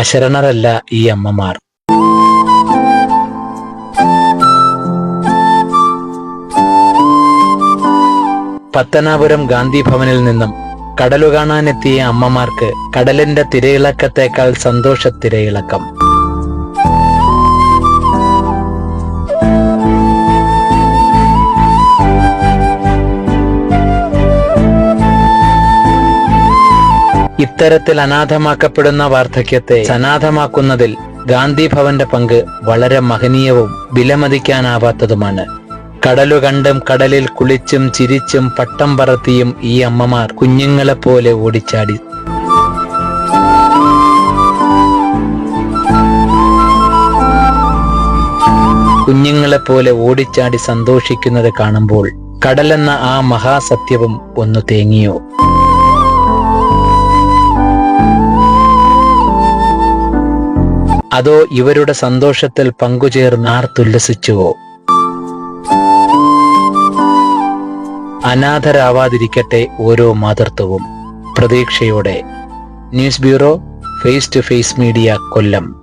അശരണരല്ല ഈ അമ്മമാർ. പത്തനാപുരം ഗാന്ധി ഭവനിൽ നിന്നും കടലു കാണാനെത്തിയ അമ്മമാർക്ക് കടലിന്റെ തിരയിളക്കത്തേക്കാൾ സന്തോഷ ഇത്തരത്തിൽ അനാഥമാക്കപ്പെടുന്ന വാർദ്ധക്യത്തെ സനാഥമാക്കുന്നതിൽ ഗാന്ധി ഭവന്റെ പങ്ക് വളരെ മഹനീയവും വിലമതിക്കാനാവാത്തതുമാണ്. കടലുകണ്ടും കടലിൽ കുളിച്ചും ചിരിച്ചും പട്ടം പറത്തിയും ഈ അമ്മമാർ കുഞ്ഞുങ്ങളെപ്പോലെ ഓടിച്ചാടി. കുഞ്ഞുങ്ങളെപ്പോലെ ഓടിച്ചാടി സന്തോഷിക്കുന്നത് കാണുമ്പോൾ കടലെന്ന ആ മഹാസത്യവും ഒന്ന് തേങ്ങിയോ? അതോ ഇവരുടെ സന്തോഷത്തിൽ പങ്കുചേർന്ന് ആർത്തുല്ലസിച്ചുവോ അനാഥരാവാതിരിക്കട്ടെ ഓരോ മാതൃത്വവും. പ്രതീക്ഷയോടെ. News bureau face to face media Kollam.